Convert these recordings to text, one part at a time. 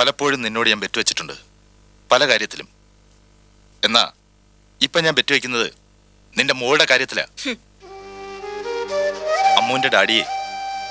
പലപ്പോഴും നിന്നോട് ഞാൻ ബെറ്റുവെച്ചിട്ടുണ്ട്. പല കാര്യത്തിലും. എന്നാ ഇപ്പൊ ഞാൻ ബെറ്റുവെക്കുന്നത് നിന്റെ മോളുടെ കാര്യത്തിലാ. അമ്മുവിന്റെ ഡാഡിയെ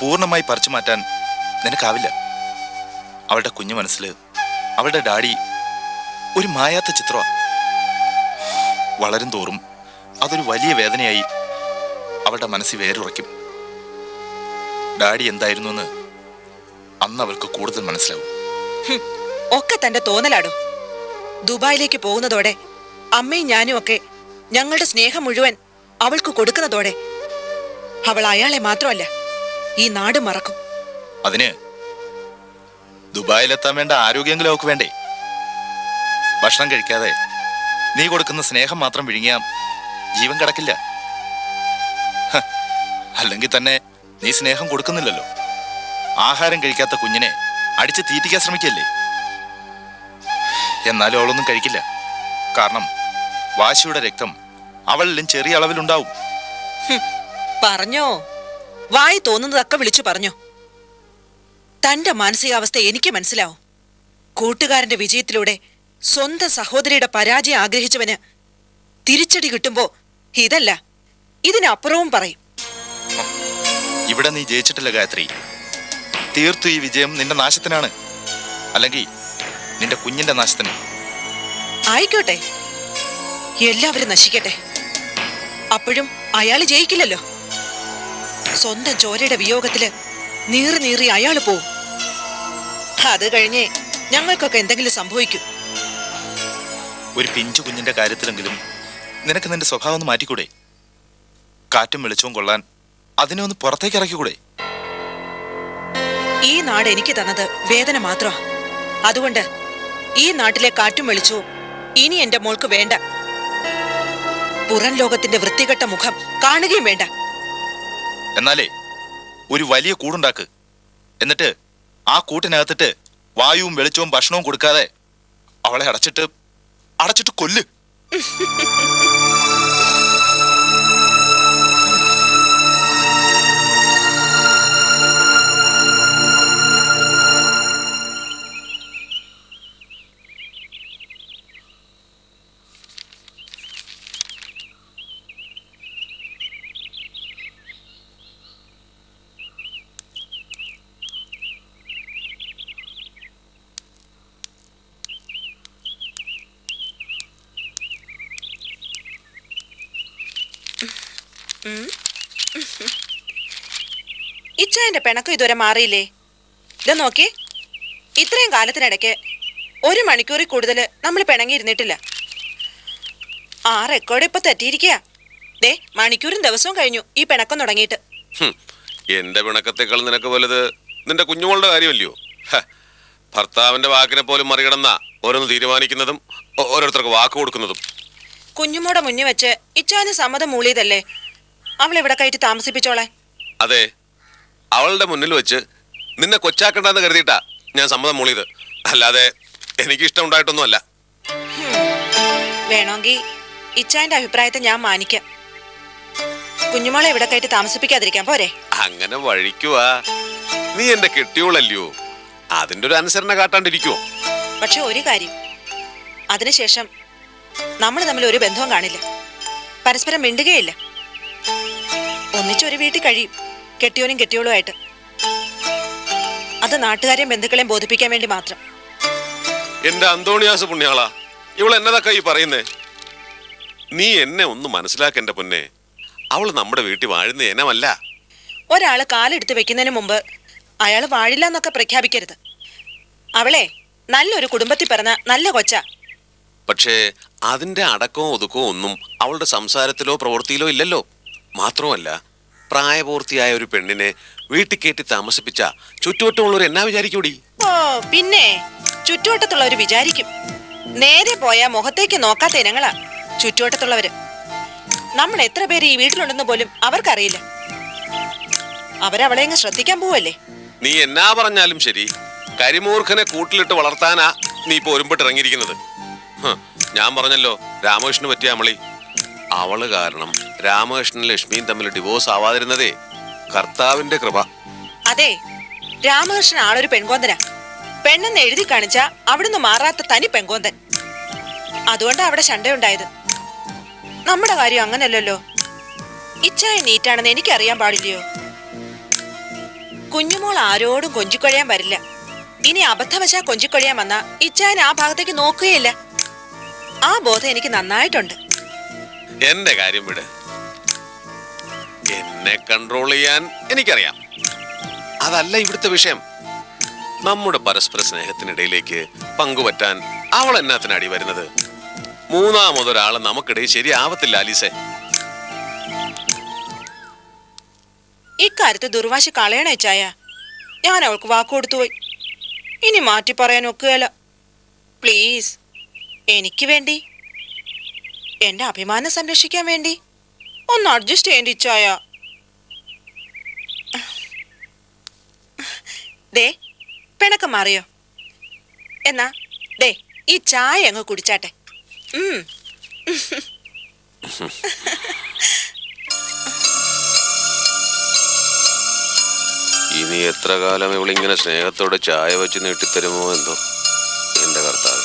പൂർണമായി പറിച്ചു മാറ്റാൻ നിനക്കാവില്ല. അവളുടെ കുഞ്ഞു മനസ്സിൽ അവളുടെ ഡാഡി ഒരു മായാത്ത ചിത്രമാണ് വളരും തോറും അതൊരു വലിയ വേദനയായി അവളുടെ മനസ്സിൽ വേരുറയ്ക്കും. ഡാഡി എന്തായിരുന്നു എന്ന് അന്ന് അവൾക്ക് കൂടുതൽ മനസ്സിലാവും. ഒക്കെ തന്റെ തോന്നലാടോ. ദുബായിലേക്ക് പോകുന്നതോടെ അമ്മയും ഞാനും ഒക്കെ ഞങ്ങളുടെ സ്നേഹം മുഴുവൻ അവൾക്ക് കൊടുക്കുന്നതോടെ അവൾ അയാളെ മാത്രമല്ല ഈ നാട് മറക്കും. അതിന് ദുബായിലെത്താൻ വേണ്ട ആരോഗ്യമെങ്കിലും അവൾക്ക് വേണ്ടേ? ഭക്ഷണം കഴിക്കാതെ നീ കൊടുക്കുന്ന സ്നേഹം മാത്രം വിഴുങ്ങിയാ ജീവൻ കിടക്കില്ല. അല്ലെങ്കിൽ തന്നെ നീ സ്നേഹം കൊടുക്കുന്നില്ലല്ലോ. ആഹാരം കഴിക്കാത്ത കുഞ്ഞിനെ അടിച്ച് തീറ്റിക്കാൻ ശ്രമിക്കല്ലേ? എന്നാലും അവളൊന്നും കഴിക്കില്ല. കാരണം വാശിയുടെ രക്തം അവളിലും ചെറിയ അളവിലുണ്ടാവും. പറഞ്ഞോ. വായി തോന്നുന്നതൊക്കെ വിളിച്ചു പറഞ്ഞോ. തന്റെ മാനസികാവസ്ഥ എനിക്ക് മനസ്സിലാവും. കൂട്ടുകാരന്റെ വിജയത്തിലൂടെ സ്വന്തം സഹോദരിയുടെ പരാജയം ആഗ്രഹിച്ചവന് തിരിച്ചടി കിട്ടുമ്പോ ഇതല്ല ഇതിനപ്പുറവും പറയും. ഇവിടെ നീ ജയിച്ചിട്ടില്ല ഗായത്രി. തീർത്തു ഈ വിജയം നിന്റെ നാശത്തിനാണ്. അല്ലെങ്കിൽ നിന്റെ കുഞ്ഞിന്റെ നാശത്തിന്. ആയിക്കോട്ടെ. എല്ലാവരും നശിക്കട്ടെ. അപ്പോഴും അയാൾ ജയിക്കില്ലല്ലോ. സ്വന്തം ചോരയുടെ വിയോഗത്തിൽ നീറി നീറി അയാൾ പോവും. അത് കഴിഞ്ഞേ ഞങ്ങൾക്കൊക്കെ എന്തെങ്കിലും സംഭവിക്കും. ഒരു പിഞ്ചു കുഞ്ഞിന്റെ കാര്യത്തിലെങ്കിലും നിനക്ക് നിന്റെ സ്വഭാവം ഒന്ന് മാറ്റിക്കൂടെ? കാറ്റും വെളിച്ചവും കൊള്ളാൻ അതിനെ ഒന്ന് പുറത്തേക്ക് ഇറക്കിക്കൂടെ? ഈ നാട് എനിക്ക് തന്നത് വേദന മാത്രമാ. അതുകൊണ്ട് ഈ നാട്ടിലെ കാറ്റും വെളിച്ചവും ഇനി എന്റെ മോൾക്ക് വേണ്ട. പുറം ലോകത്തിന്റെ വൃത്തികെട്ട മുഖം കാണുകയും വേണ്ട. എന്നാലേ ഒരു വലിയ കൂടുണ്ടാക്ക്. എന്നിട്ട് ആ കൂട്ടിനകത്തിട്ട് വായുവും വെളിച്ചവും ഭക്ഷണവും കൊടുക്കാതെ അവളെ അടച്ചിട്ട് അടച്ചിട്ട് കൊല്ല്. ഇച്ചായന്റെ പിണക്കം ഇതുവരെ മാറിയില്ലേ? ഇത് നോക്കി. ഇത്രയും കാലത്തിനിടയ്ക്ക് ഒരു മണിക്കൂറിൽ കൂടുതൽ നമ്മൾ പിണങ്ങിയിരുന്നിട്ടില്ല. ആ റെക്കോർഡ് ഇപ്പൊ തെറ്റിയിരിക്കുക ദേ മണിക്കൂറും ദിവസവും കഴിഞ്ഞു ഈ പിണക്കം തുടങ്ങിയിട്ട്. എന്റെ പിണക്കത്തെക്കാൾ നിനക്ക് വലുത് നിന്റെ കുഞ്ഞുമോളുടെ കാര്യമല്ലയോ? ഭർത്താവിന്റെ വാക്കിനെ പോലും മറികടന്ന ഓരോന്ന് തീരുമാനിക്കുന്നതും ഓരോരുത്തർക്ക് വാക്ക് കൊടുക്കുന്നതും. കുഞ്ഞുമോടെ മുന്നിൽ വെച്ച് ഇച്ചാന് സമ്മതം മൂളിയതല്ലേ? അവൾ ഇവിടെ കയറ്റി താമസിപ്പിച്ചോളെ. അതെ അവളുടെ മുന്നിൽ വെച്ച് നിന്നെ കൊച്ചാക്കണ്ടെന്ന് കരുതിയിട്ടാ ഞാൻ സമ്മതം മൂളിയത്. അല്ലാതെ എനിക്ക് ഇഷ്ടം ഉണ്ടായിട്ടൊന്നുമല്ല വേണമെങ്കിൽ ഇച്ചായന്റെ അഭിപ്രായത്തെ ഞാൻ മാനിക്കാം. കുഞ്ഞുമോളെ ഇവിടെ കയറ്റി താമസിപ്പിക്കാതിരിക്കാൻ പോരെ. അങ്ങനെ വഴിക്കുവാ. നീ എന്റെ കെട്ടിയോളല്ലയോ? അതിന്റെ ഒരു അനുസരണ കാട്ടാണ്ടിരിക്കുവോ? പക്ഷെ ഒരു കാര്യം അതിനുശേഷം നമ്മൾ തമ്മിൽ ഒരു ബന്ധവും കാണില്ല. പരസ്പരം മിണ്ടുകയില്ല. ഒന്നിച്ചൊരു വീട്ടിൽ കഴിയും. കെട്ടിയോനും കെട്ടിയോളുമായിട്ട്. അത് നാട്ടുകാരെയും ബന്ധുക്കളെയും ബോധിപ്പിക്കാൻ വേണ്ടി മാത്രം. എന്റെ അന്തോണിയാസ് പുണ്യാളാ. ഇവൾ എന്നതൊക്കെ ഈ പറയുന്നേ? നീ എന്നെ ഒന്ന് മനസ്സിലാക്കെന്റെ പൊന്നെ. അവൾ നമ്മുടെ വീട്ടിൽ വാഴുന്ന ഇനമല്ല. ഒരാൾ കാലെടുത്ത് വെക്കുന്നതിന് മുമ്പ് അയാൾ വാഴില്ല എന്നൊക്കെ പ്രഖ്യാപിക്കരുത്. അവളെ നല്ലൊരു കുടുംബത്തിൽ പിറന്ന നല്ല കൊച്ച. പക്ഷേ അതിന്റെ അടക്കവും ഒതുക്കവും ഒന്നും അവളുടെ സംസാരത്തിലോ പ്രവൃത്തിയിലോ ഇല്ലല്ലോ. മാത്രമല്ല പ്രായപൂർത്തിയായ ഒരു പെണ്ണിനെ വീട്ടിൽ കയറ്റി താമസിപ്പിച്ച ചുറ്റുവട്ടമുള്ളവർ എന്നാ വിചാരിക്കൂടി? ഓ പിന്നെ ചുറ്റുവട്ടത്തുള്ളവർ വിചാരിക്കും. നേരെ പോയാ മുഖത്തേക്ക് നോക്കാത്ത ഇനങ്ങളാ ചുറ്റുവട്ടത്തുള്ളവര്. നമ്മൾ എത്ര പേര് ഈ വീട്ടിലുണ്ടെന്ന് പോലും അവർക്കറിയില്ല. അവരവളെ അങ്ങ് ശ്രദ്ധിക്കാൻ പോവല്ലേ? നീ എന്നാ പറഞ്ഞാലും ശരി. കരിമൂർഖനെ കൂട്ടിലിട്ട് വളർത്താനാ നീ ഇപ്പൊ ഒരുമ്പിട്ട് ഇറങ്ങിയിരിക്കുന്നത് ഹ്, ഞാൻ പറഞ്ഞല്ലോ രാമകൃഷ്ണന് പറ്റിയ അമളി. അവൾ കാരണം രാമകൃഷ്ണനും ലക്ഷ്മിയും തമ്മിൽ ഡിവോഴ്സ് ആവാതിരുന്നതേ കർത്താവിന്റെ കൃപ. അതെ രാമകൃഷ്ണൻ ആളൊരു പെൺകോന്തനാ. പെണ്ണെന്ന് എഴുതി കാണിച്ച അവിടുന്ന് മാറാത്ത തനി പെൺകോന്തൻ. അതുകൊണ്ടാ അവിടെ ശണ്ടയുണ്ടായത്. നമ്മുടെ കാര്യം അങ്ങനല്ലല്ലോ. ഇച്ചായ നീറ്റാണെന്ന് എനിക്കറിയാൻ പാടില്ലയോ? കുഞ്ഞുമോൾ ആരോടും കൊഞ്ചിക്കൊഴിയാൻ വരില്ല. ഇനി അബദ്ധവശാ കൊഞ്ചിക്കൊഴിയാൻ വന്ന ഇച്ചായൻ ആ ഭാഗത്തേക്ക് നോക്കുകയില്ല. ആ ബോധം എനിക്ക് നന്നായിട്ടുണ്ട്. എന്റെ കാര്യം വിട്. എന്നെ കൺട്രോൾ ചെയ്യാൻ എനിക്കറിയാം. അതല്ല ഇവിടുത്തെ വിഷയം. നമ്മുടെ പരസ്പര സ്നേഹത്തിനിടയിലേക്ക് പങ്കുപറ്റാൻ അവൾ എന്നാത്തിനടി വരുന്നത്? മൂന്നാമതൊരാൾ നമുക്കിടയിൽ ശരിയാവത്തില്ല അലീസെ. ഇക്കാര്യത്ത് ദുർവാശി കളയണേ ചായ. ഞാൻ അവൾക്ക് വാക്ക് കൊടുത്തുപോയി ഇനി മാറ്റി പറയാൻ ഒക്കുകയല്ല. പ്ലീസ് എനിക്ക് വേണ്ടി. എന്റെ അഭിമാനം സംരക്ഷിക്കാൻ വേണ്ടി. ഒന്ന് അഡ്ജസ്റ്റ് ചെയ്യേണ്ടി ചായ. ദേ പിണക്കം മാറിയോ? എന്നാ ദേ ഈ ചായ അങ്ങ് കുടിച്ചാട്ടെ. ഇനി എത്ര കാലം ഇവളിങ്ങനെ സ്നേഹത്തോടെ ചായ വെച്ച് നീട്ടിത്തരുമോ എന്തോ? എന്റെ കർത്താവ്.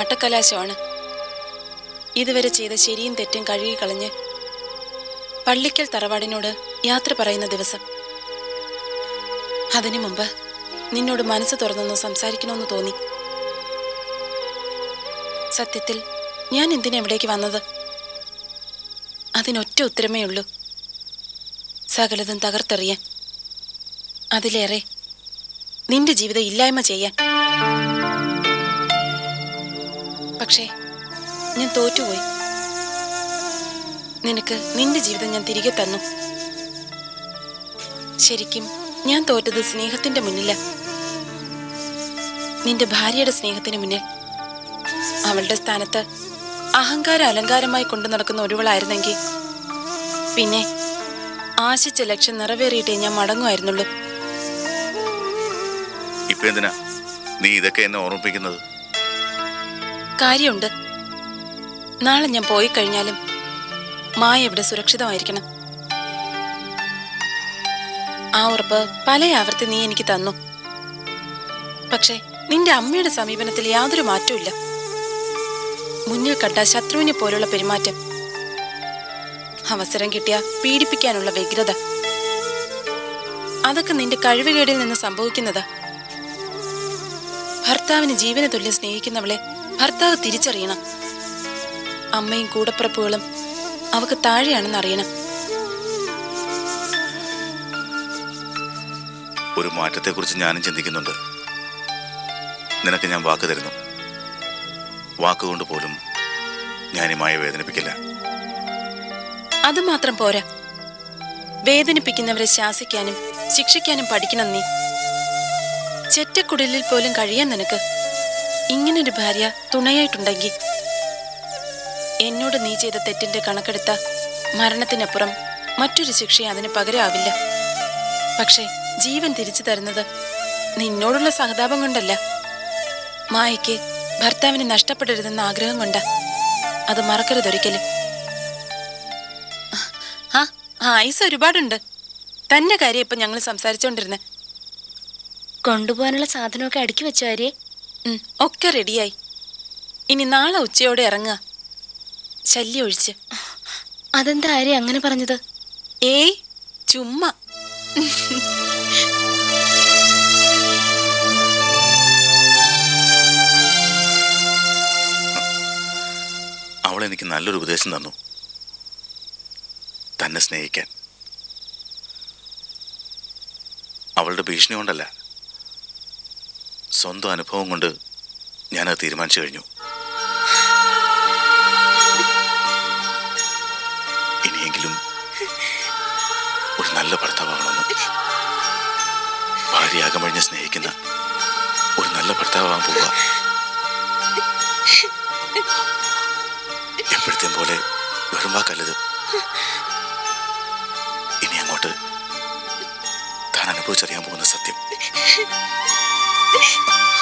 നാളെ ആട്ടക്കലാശമാണ് ഇതുവരെ ചെയ്ത ശരിയും തെറ്റും കഴുകി കളഞ്ഞ് പള്ളിക്കൽ തറവാടിനോട് യാത്ര പറയുന്ന ദിവസം. അതിനു മുമ്പ് നിന്നോട് മനസ്സ് തുറന്നൊന്ന് സംസാരിക്കണമെന്ന് തോന്നി. സത്യത്തിൽ ഞാൻ എന്തിനാ ഇവിടേക്ക് വന്നത്? അതിനൊറ്റ ഉത്തരമേ ഉള്ളൂ. സകലതും തകർത്തെറിയാൻ. അതിലേറെ നിന്റെ ജീവിതം ഇല്ലായ്മ ചെയ്യാൻ. പക്ഷേ ഞാൻ തോറ്റുപോയി. നിനക്ക് നിന്റെ ജീവിതം ഞാൻ തിരികെ തന്നു. ശരിക്കും ഞാൻ തോറ്റത് സ്നേഹത്തിന്റെ മുന്നില. നിന്റെ ഭാര്യയുടെ സ്നേഹത്തിന് മുന്നിൽ. അവളുടെ സ്ഥാനത്ത് അഹങ്കാര അലങ്കാരമായി കൊണ്ടു നടക്കുന്ന ഒരുവളായിരുന്നെങ്കിൽ പിന്നെ ആശിച്ച ലക്ഷ്യം നിറവേറിയിട്ടേ ഞാൻ മടങ്ങുമായിരുന്നുള്ളൂ. ഇപ്പൊ എന്തിനാ? നീ ഇതൊക്കെ എന്നെ ഓർമ്മിപ്പിക്കുന്നത്? കാര്യമുണ്ട്. നാളെ ഞാൻ പോയി കഴിഞ്ഞാലും മായ ഇവിടെ സുരക്ഷിതമായിരിക്കണം. ആ ഉറപ്പ് പല ആവർത്തി നീ എനിക്ക് തന്നു. പക്ഷേ നിന്റെ അമ്മയുടെ സമീപനത്തിൽ യാതൊരു മാറ്റവും മുന്നിൽ കണ്ട ശത്രുവിനെ പോലുള്ള പെരുമാറ്റം. അവസരം കിട്ടിയ പീഡിപ്പിക്കാനുള്ള വ്യഗ്രത. അതൊക്കെ നിന്റെ കഴിവുകേടിൽ നിന്ന് സംഭവിക്കുന്നതാ. ഭർത്താവിന് ജീവന തുല്യം സ്നേഹിക്കുന്നവളെ ഭർത്താവ് തിരിച്ചറിയണം. അമ്മയും കൂടപ്പിറപ്പുകളും അവക്ക് താഴെയാണെന്ന് അറിയണം. ഒരു മാറ്റത്തെ കുറിച്ച് ഞാനും ചിന്തിക്കുന്നുണ്ട്. നിനക്ക് ഞാൻ വാക്ക് തരുന്നു. വാക്കുകൊണ്ട് പോലും ഞാൻ ഈ മായ വേദനിപ്പിക്കില്ല. അത് മാത്രം പോരാ. വേദനിപ്പിക്കുന്നവരെ ശാസിക്കാനും ശിക്ഷിക്കാനും പഠിക്കണം നീ. ചെറ്റക്കുടലിൽ പോലും കഴിയാൻ നിനക്ക് ഇങ്ങനൊരു ഭാര്യ തുണയായിട്ടുണ്ടെങ്കിൽ എന്നോട് നീ ചെയ്ത തെറ്റിന്റെ കണക്കെടുത്ത മരണത്തിനപ്പുറം മറ്റൊരു ശിക്ഷ അതിന് പകരമാവില്ല പക്ഷേ ജീവൻ തിരിച്ചു തരുന്നത് നിന്നോടുള്ള സഹതാപം കൊണ്ടല്ല. മായയ്ക്ക് ഭർത്താവിനെ നഷ്ടപ്പെടരുതെന്ന ആഗ്രഹം കൊണ്ട. അത് മറക്കരുതൊരിക്കലും ആയുസ് ഒരുപാടുണ്ട്. തന്റെ കാര്യം ഇപ്പൊ ഞങ്ങൾ സംസാരിച്ചോണ്ടിരുന്നെ. കൊണ്ടുപോകാനുള്ള സാധനമൊക്കെ അടുക്കി വെച്ചോ ആര്യേ. ഒക്കെ റെഡിയായി. ഇനി നാളെ ഉച്ചയോടെ ഇറങ്ങുക. ശല്യം ഒഴിച്ച്. അതെന്താ ആരെ അങ്ങനെ പറഞ്ഞത്? ഏയ് ചുമ്മ. അവൾ എനിക്ക് നല്ലൊരു ഉപദേശം തന്നു. തന്നെ സ്നേഹിക്കാൻ. അവളുടെ ഭീഷണി കൊണ്ടല്ല. സ്വന്തം അനുഭവം കൊണ്ട് അത് തീരുമാനിച്ചു കഴിഞ്ഞു. ഇനിയെങ്കിലും ഒരു നല്ല ഭർത്താവാകണമെന്ന്. ഭാര്യ കഴിഞ്ഞ് സ്നേഹിക്കുന്ന ഒരു നല്ല ഭർത്താവാകാൻ പോവുക. എപ്പോഴത്തെയും പോലെ വെറും വാക്കല്ലത്. ഇനി അങ്ങോട്ട് താൻ അനുഭവിച്ചറിയാൻ പോകുന്ന സത്യം.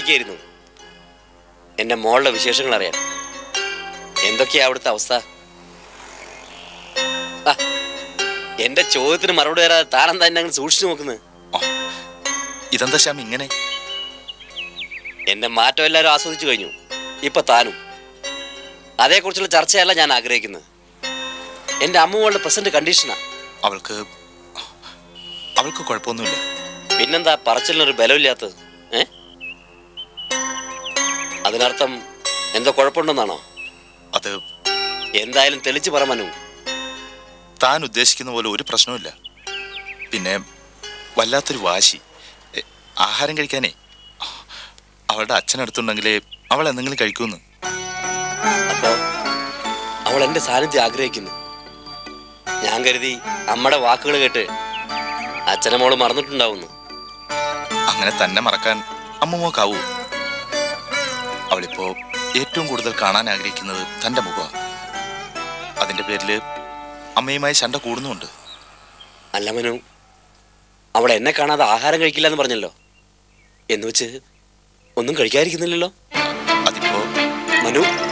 തന്നെ എന്റെ എന്റെ മോളുടെ വിശേഷങ്ങൾ അറിയാൻ. എന്തൊക്കെയാ അവിടുത്തെ അവസ്ഥ? എന്റെ ചോദ്യത്തിന് മറുപടി തരാതെ താനെന്താ എന്നെ അങ്ങനെ സൂക്ഷിച്ചു നോക്കുന്നത് ഇതെന്താ ശ്യാം ഇങ്ങനെ? എന്റെ മാറ്റം എല്ലാവരും ആസ്വദിച്ചു കഴിഞ്ഞു. ഇപ്പൊ താനും. അതേക്കുറിച്ചുള്ള ചർച്ചയല്ല ഞാൻ ആഗ്രഹിക്കുന്നത് എന്റെ അമ്മമോളുടെ പ്രസന്റ് കണ്ടീഷനാ. അവൾക്ക് അവൾക്ക് കുഴപ്പമൊന്നുമില്ല. പിന്നെന്താ പറച്ചിലിനൊരു ബലമില്ലാത്തത്? ഏ? അതിനർത്ഥം എന്തോ കുഴപ്പമുണ്ടെന്നാണോ? അത് എന്തായാലും തെളിച്ചു പറ മനു. താൻ ഉദ്ദേശിക്കുന്ന പോലെ ഒരു പ്രശ്നവുമില്ല. പിന്നെ വല്ലാത്തൊരു വാശി. എ, ആഹാരം കഴിക്കാനേ. അവളുടെ അച്ഛനടുത്തുണ്ടെങ്കിലേ അവൾ എന്തെങ്കിലും കഴിക്കൂന്ന്. അപ്പോ അവൾ എന്റെ സാന്നിധ്യം ആഗ്രഹിക്കുന്നു. ഞാൻ കരുതി അമ്മയുടെ വാക്കുകൾ കേട്ട് അച്ഛനെ മോൾ മറന്നിട്ടുണ്ടാവുന്നു. അങ്ങനെ തന്നെ മറക്കാൻ അമ്മമ്മക്കാവൂ. അവളിപ്പോ ഏറ്റവും കൂടുതൽ കാണാൻ ആഗ്രഹിക്കുന്നത് തന്റെ മുഖമാണ്. അതിന്റെ പേരിൽ അമ്മയുമായി ശണ്ട കൂടുന്നുണ്ട് അല്ല മനു അവൾ എന്നെ കാണാതെ ആഹാരം കഴിക്കില്ല എന്ന് പറഞ്ഞല്ലോ. എന്ന് വെച്ച് ഒന്നും കഴിക്കാതിരിക്കുന്നില്ലല്ലോ. അതിപ്പോ മനു